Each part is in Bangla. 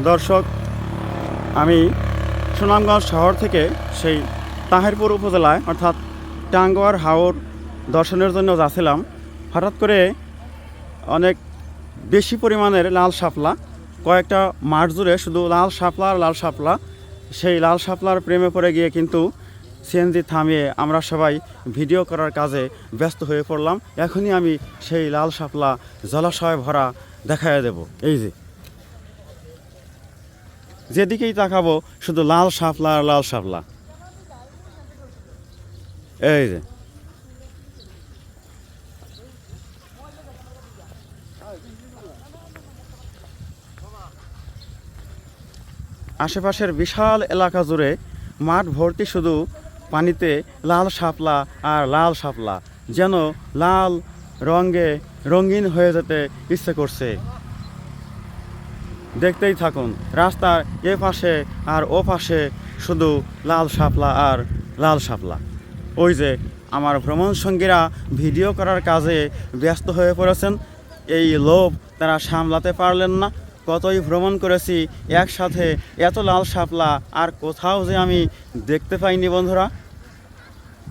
দর্শক, আমি সুনামগঞ্জ শহর থেকে সেই তাহেরপুর উপজেলায়, অর্থাৎ টাঙ্গুয়ার হাওর দর্শনের জন্য যাচ্ছিলাম। হঠাৎ করে অনেক বেশি পরিমাণের লাল শাপলা, কয়েকটা মাঠ জুড়ে শুধু লাল শাপলা আর লাল শাপলা। সেই লাল শাপলার প্রেমে পড়ে গিয়ে কিন্তু সিএনজি থামিয়ে আমরা সবাই ভিডিও করার কাজে ব্যস্ত হয়ে পড়লাম। এখনই আমি সেই লাল শাপলা জলাশয় ভরা দেখায় দেব। এই যে। যেদিকেই তাকাবো, শুধু লাল শাপলা আর লাল শাপলা। এই যে। আশেপাশের বিশাল এলাকা জুড়ে মাঠ ভর্তি শুধু পানিতে লাল শাপলা আর লাল শাপলা, যেন লাল রঙে রঙিন হয়ে যেতে ইচ্ছে করছে। দেখতেই থাকুন, রাস্তার এ পাশে আর ও পাশে শুধু লাল শাপলা আর লাল শাপলা। ওই যে আমার ভ্রমণ সঙ্গীরা ভিডিও করার কাজে ব্যস্ত হয়ে পড়েছেন, এই লোভ তারা সামলাতে পারলেন না। কতই ভ্রমণ করেছি একসাথে, এত লাল শাপলা আর কোথাও যে আমি দেখতে পাইনি বন্ধুরা।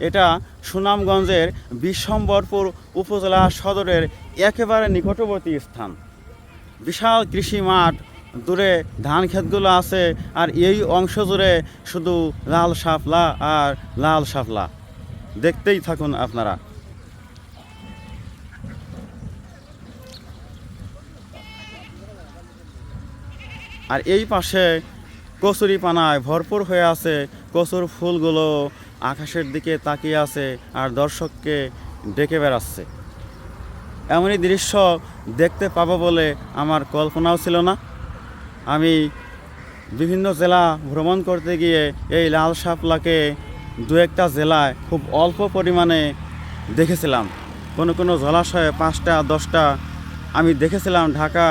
এটা সুনামগঞ্জের বিশ্বম্বরপুর উপজেলা সদরের একেবারে নিকটবর্তী স্থান। বিশাল কৃষি মাঠ দূরে ধান ক্ষেতগুলো আছে আর এই অংশ জুড়ে শুধু লাল শাপলা আর লাল শাপলা। দেখতেই থাকুন আপনারা। আর এই পাশে কচুরি পানায় ভরপুর হয়ে আছে কচুর ফুলগুলো আকাশের দিকে তাকিয়ে আছে আর দর্শককে ডেকে বেড়াচ্ছে। এমনই দৃশ্য দেখতে পাবো বলে আমার কল্পনাও ছিল না। আমি বিভিন্ন জেলা ভ্রমণ করতে গিয়ে এই লাল শাপলাকে দু একটা জেলায় খুব অল্প পরিমাণে দেখেছিলাম। কোনো কোনো জলাশয়ে পাঁচটা, দশটা আমি দেখেছিলাম ঢাকা,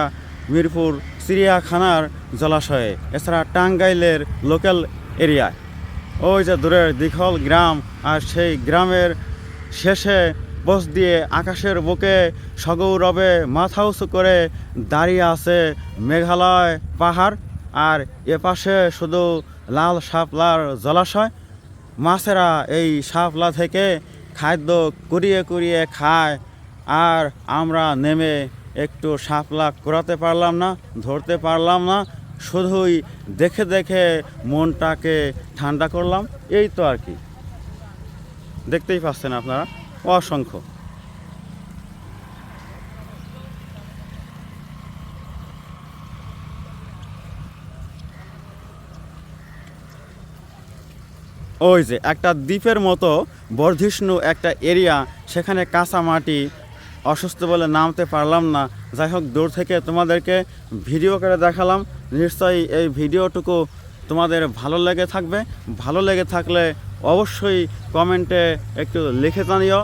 মিরপুর, চিড়িয়াখানার জলাশয়ে, এছাড়া টাঙ্গাইলের লোকাল এরিয়ায়। ওই যে দূরের দীঘল গ্রাম আর সেই গ্রামের শেষে বস দিয়ে আকাশের বুকে সগৌরবে মাথা উঁচু করে দাঁড়িয়ে আছে মেঘালয় পাহাড়। আর এপাশে শুধু লাল শাপলার জলাশয়। মাছেরা এই শাপলা থেকে খাদ্য কুড়িয়ে কুড়িয়ে খায়। আর আমরা নেমে একটু শাপলা কুড়াতে পারলাম না, ধরতে পারলাম না। শুধুই দেখে দেখে মনটাকে ঠান্ডা করলাম। এই তো আর কি। দেখতেই পাচ্ছেন আপনারা। অসংখ্য। ওই যে একটা দ্বীপের মতো বর্ধিষ্ণু একটা এরিয়া, সেখানে কাঁচা মাটি, অসুস্থ বলে নামতে পারলাম না। যাই হোক, দূর থেকে তোমাদেরকে ভিডিও করে দেখালাম। নিশ্চয়ই এই ভিডিওটুকু তোমাদের ভালো লেগে থাকবে। ভালো লেগে থাকলে অবশ্যই কমেন্টে একটু লিখে জানিও।